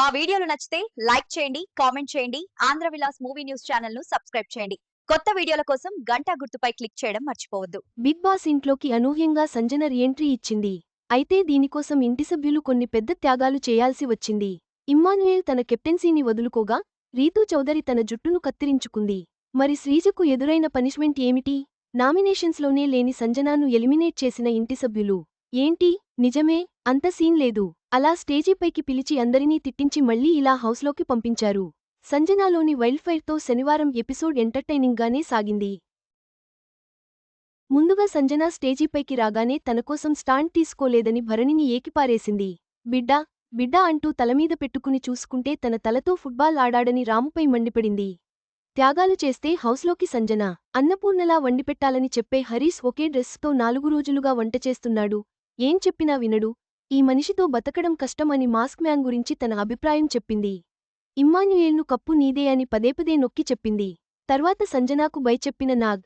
మా వీడియోలు నచ్చితే లైక్ చేయండి కామెంట్ చేయండి ఆంధ్ర విలాస్ మూవీ న్యూస్ ఛానల్ను సబ్స్క్రైబ్ చేయండి. కొత్త వీడియోల కోసం గంట గుర్తుపై క్లిక్ చేయడం మర్చిపోవద్దు. బిగ్ బాస్ ఇంట్లోకి అనూహ్యంగా సంజన రీఎంట్రీ ఇచ్చింది. అయితే దీనికోసం ఇంటి సభ్యులు కొన్ని పెద్ద త్యాగాలు చేయాల్సి వచ్చింది. ఇమ్మానుయేల్ తన కెప్టెన్సీని వదులుకోగా రీతూ చౌదరి తన జుట్టును కత్తిరించుకుంది. మరి శ్రీజకు ఎదురైన పనిష్మెంట్ ఏమిటి? నామినేషన్స్లోనే లేని సంజనాను ఎలిమినేట్ చేసిన ఇంటి సభ్యులు. ఏంటి? నిజమే అంత సీన్ లేదు. అలా స్టేజీపైకి పిలిచి అందరినీ తిట్టించి మళ్ళీ ఇలా హౌస్లోకి పంపించారు. సంజనాలోని వైల్డ్ఫైర్తో శనివారం ఎపిసోడ్ ఎంటర్టైనింగ్గానే సాగింది. ముందుగా సంజన స్టేజీపైకి రాగానే తనకోసం స్టాండ్ తీసుకోలేదని భరణిని ఏకిపారేసింది. బిడ్డా బిడ్డా అంటూ తలమీద పెట్టుకుని చూసుకుంటే తన తలతో ఫుట్బాల్ ఆడాడని రాముపై మండిపడింది. త్యాగాలు చేస్తే హౌస్లోకి సంజన. అన్నపూర్ణలా వండిపెట్టాలని చెప్పే హరీష్ ఒకే డ్రెస్తో నాలుగు రోజులుగా వంట చేస్తున్నాడు. ఏం చెప్పినా వినడు. ఈ మనిషితో బతకడం కష్టం అని మాస్క్ మ్యాన్ గురించి తన అభిప్రాయం చెప్పింది. ఇమ్మాన్యుయేల్ను కప్పు నీదే అని పదేపదే నొక్కి చెప్పింది. తర్వాత సంజనాకు బై చెప్పిన నాగ్.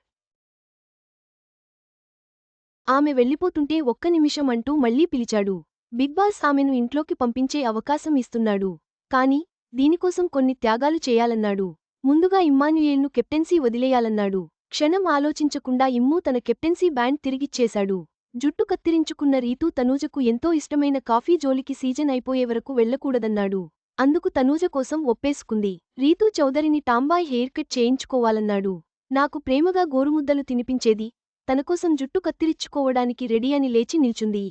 ఆమె వెళ్ళిపోతుంటే ఒక్క నిమిషం అంటూ మళ్ళీ పిలిచాడు. బిగ్ బాస్ ఆమెను ఇంట్లోకి పంపించే అవకాశం ఇస్తున్నాడు. కాని దీనికోసం కొన్ని త్యాగాలు చేయాలన్నాడు. ముందుగా ఇమ్మాన్యుయేల్ను కెప్టెన్సీ వదిలేయాలన్నాడు. క్షణం ఆలోచించకుండా ఇమ్ము తన కెప్టెన్సీ బ్యాండ్ తిరిగిచ్చేశాడు. జుట్టు కత్తిరించుకున్న రీతూ తనూజకు ఎంతో ఇష్టమైన కాఫీ జోలికి సీజన్ అయిపోయే వరకు వెళ్ళకూడదన్నాడు అందుకు తనూజ కోసం ఒప్పేసుకుంది. రీతూ చౌదరిని టాంబాయ్ హెయిర్ కట్ చేయించుకోవాలన్నాడు. నాకు ప్రేమగా గోరుముద్దలు తినిపించేది తనకోసం జుట్టు కత్తిరించుకోవడానికి రెడీ అని లేచి నిల్చుంది.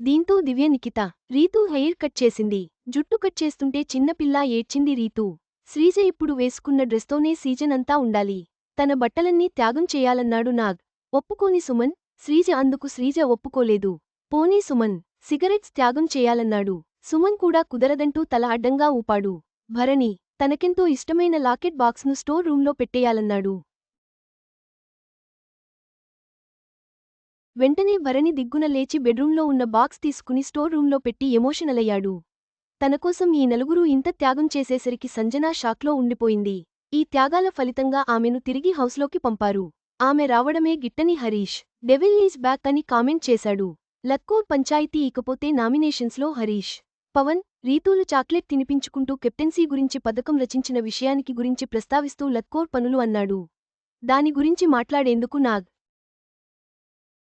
దీంతో దివ్య నిఖిత రీతూ హెయిర్ కట్ చేసింది. జుట్టు కట్ చేస్తుంటే చిన్నపిల్లా ఏడ్చింది రీతూ. శ్రీజ ఇప్పుడు వేసుకున్న డ్రెస్తోనే సీజన్ అంతా ఉండాలి. తన బట్టలన్నీ త్యాగం చేయాలన్నాడు నాగ్. ఒప్పుకోని సుమన్ శ్రీజ అందుకు శ్రీజ ఒప్పుకోలేదు. పోనీ సుమన్ సిగరెట్స్ త్యాగం చేయాలన్నాడు. సుమన్ కూడా కుదరదంటూ తల అడ్డంగా ఊపాడు. భరణి తనకెంతో ఇష్టమైన లాకెట్ బాక్స్ను స్టోర్ రూంలో పెట్టేయాలన్నాడు. వెంటనే భరణి దిగ్గున లేచి బెడ్రూంలో ఉన్న బాక్స్ తీసుకుని స్టోర్ రూంలో పెట్టి ఎమోషనల్ అయ్యాడు. తనకోసం ఈ నలుగురూ ఇంత త్యాగం చేసేసరికి సంజనా షాక్లో ఉండిపోయింది. ఈ త్యాగాల ఫలితంగా ఆమెను తిరిగి హౌస్లోకి పంపారు. ఆమె రావడమే గిట్టని హరీష్. డెవిల్ ఈజ్ బ్యాక్ అని కామెంట్ చేశాడు. లక్కూర్ పంచాయతీ ఇకపోతే నామినేషన్స్లో హరీష్. పవన్ రీతూలు చాక్లెట్ తినిపించుకుంటూ కెప్టెన్సీ గురించి పథకం రచించిన విషయానికి గురించి ప్రస్తావిస్తూ లక్కోర్ పనులు అన్నాడు. దాని గురించి మాట్లాడేందుకు నాగ్.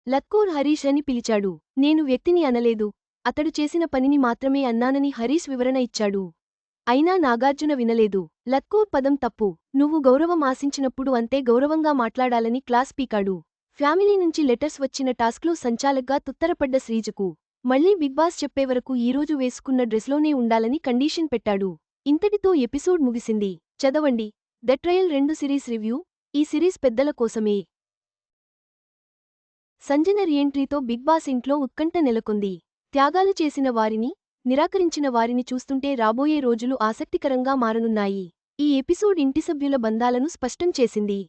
లక్కూర్ హరీష్ అని పిలిచాడు. నేను వ్యక్తిని అనలేదు. అతడు చేసిన పనిని మాత్రమే అన్నానని హరీష్ వివరణ ఇచ్చాడు. అయినా నాగార్జున వినలేదు. లక్కూర్ పదం తప్పు. నువ్వు గౌరవం ఆశించినప్పుడు అంతే గౌరవంగా మాట్లాడాలని క్లాస్ పీకాడు. ఫ్యామిలీ నుంచి లెటర్స్ వచ్చిన టాస్క్లో సంచాలక్గా తుత్తరపడ్డ శ్రీజకు. మళ్ళీ బిగ్ బాస్ చెప్పేవరకు ఈరోజు వేసుకున్న డ్రెస్లోనే ఉండాలని కండీషన్ పెట్టాడు. ఇంతటితో ఎపిసోడ్ ముగిసింది. చదవండి. ద ట్రయల్ రెండు సిరీస్ రివ్యూ. ఈ సిరీస్ పెద్దల కోసమే. సంజన రీఎంట్రీతో బిగ్ బాస్ ఇంట్లో ఉత్కంఠ నెలకొంది. త్యాగాలు చేసిన వారిని నిరాకరించిన వారిని చూస్తుంటే రాబోయే రోజులు ఆసక్తికరంగా మారనున్నాయి. ఈ ఎపిసోడ్ ఇంటి సభ్యుల బంధాలను స్పష్టం చేసింది.